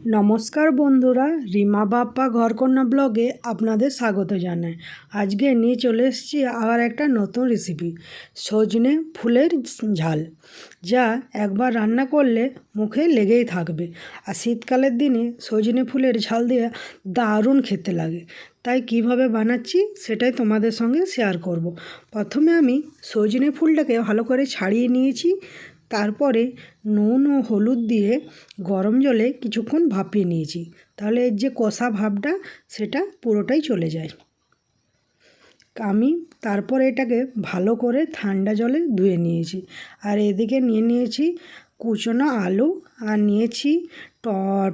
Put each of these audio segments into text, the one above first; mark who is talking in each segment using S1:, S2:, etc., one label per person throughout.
S1: নমস্কার বন্ধুরা, রিমা বাপ্পা ঘরকন্যা ব্লগে আপনাদের স্বাগত জানাই। আজকে নিয়ে চলে এসেছি আবার একটা নতুন রেসিপি সজনে ফুলের ঝাল, যা একবার রান্না করলে মুখে লেগেই থাকবে। আর শীতকালের দিনে সজনে ফুলের ঝাল দিয়ে দারুণ খেতে লাগে। তাই কীভাবে বানাচ্ছি সেটাই তোমাদের সঙ্গে শেয়ার করব। প্রথমে আমি সজনে ফুলটাকে ভালো করে ছাড়িয়ে নিয়েছি। তারপরে নুন ও হলুদ দিয়ে গরম জলে কিছুক্ষণ ভাপিয়ে নিয়েছি। তাহলে এর যে কষা ভাবটা, সেটা পুরোটাই চলে যায়। আমি তারপরে এটাকে ভালো করে ঠান্ডা জলে ধুয়ে নিয়েছি। আর এদিকে নিয়ে নিয়েছি কুচনো আলু, আর নিয়েছি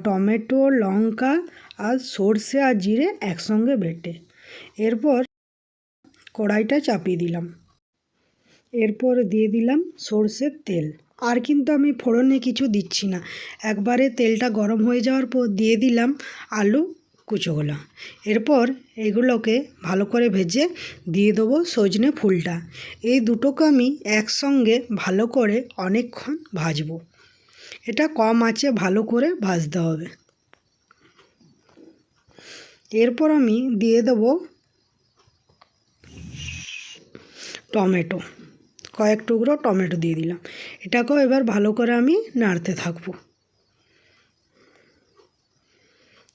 S1: টমেটো, লঙ্কা, আর সর্ষে আর জিরে একসঙ্গে বেটে। এরপর কড়াইটা চাপিয়ে দিলাম। এরপর দিয়ে দিলাম সর্ষের তেল। আর কিন্তু আমি ফোড়নে কিছু দিচ্ছি না। একবারে তেলটা গরম হয়ে যাওয়ার পর দিয়ে দিলাম আলু কুচোগুলো এরপর এগুলোকে ভালো করে ভেজে দিয়ে দেবো সজনে ফুলটা। এই দুটোকে আমি একসঙ্গে ভালো করে অনেকক্ষণ ভাজবো। এটা কম আছে ভালো করে ভাজতে হবে। এরপর আমি দিয়ে দেবো টমেটো। কয়েক টুকরো টমেটো দিয়ে দিলাম। এটাকেও এবার ভালো করে আমি নাড়তে থাকব।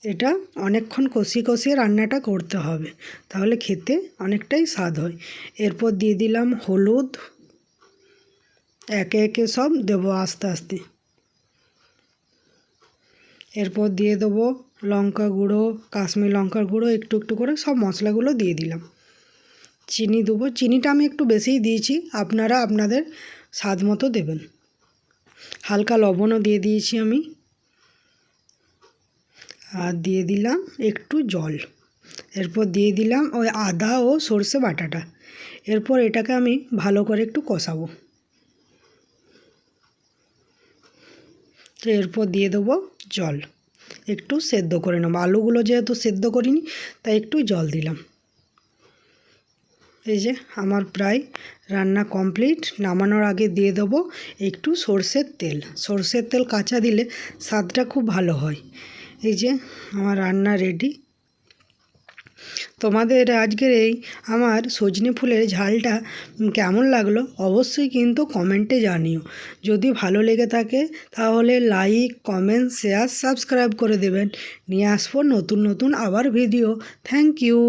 S1: এটা অনেকক্ষণ কষিয়ে কষিয়ে রান্নাটা করতে হবে, তাহলে খেতে অনেকটাই স্বাদ হয়। এরপর দিয়ে দিলাম হলুদ। একে একে সব দেবো আস্তে আস্তে। এরপর দিয়ে দেবো লঙ্কা গুঁড়ো, কাশ্মীর লঙ্কার গুঁড়ো, একটু একটু করে সব মশলাগুলো দিয়ে দিলাম। চিনি দেবো। চিনিটা আমি একটু বেশিই দিয়েছি। আপনারা আপনাদের স্বাদ মতো দেবেন। হালকা লবণও দিয়ে দিয়েছি আমি। আর দিয়ে দিলাম একটু জল। এরপর দিয়ে দিলাম ওই আদা ও সর্ষে বাটাটা। এরপর এটাকে আমি ভালো করে একটু কষাবো। তো এরপর দিয়ে দেবো জল। একটু সেদ্ধ করে নেব। আলুগুলো যেহেতু সেদ্ধ করিনি, তাই একটু জল দিলাম। এই যে আমার প্রায় রান্না কমপ্লিট, নামানোর আগে দিয়ে দেবো একটু সর্ষের তেল। সর্ষের তেল কাঁচা দিলে স্বাদটা খুব ভালো হয়। এই যে আমার রান্না রেডি তোমাদের আজকের এই আমার সজনে ফুলের ঝালটা কেমন লাগল অবশ্যই কিন্তু কমেন্টে জানিও। যদি ভালো লেগে থাকে তাহলে লাইক কমেন্ট শেয়ার সাবস্ক্রাইব করে দেবেন। নিয়ে আসব নতুন নতুন আবার ভিডিও থ্যাংক ইউ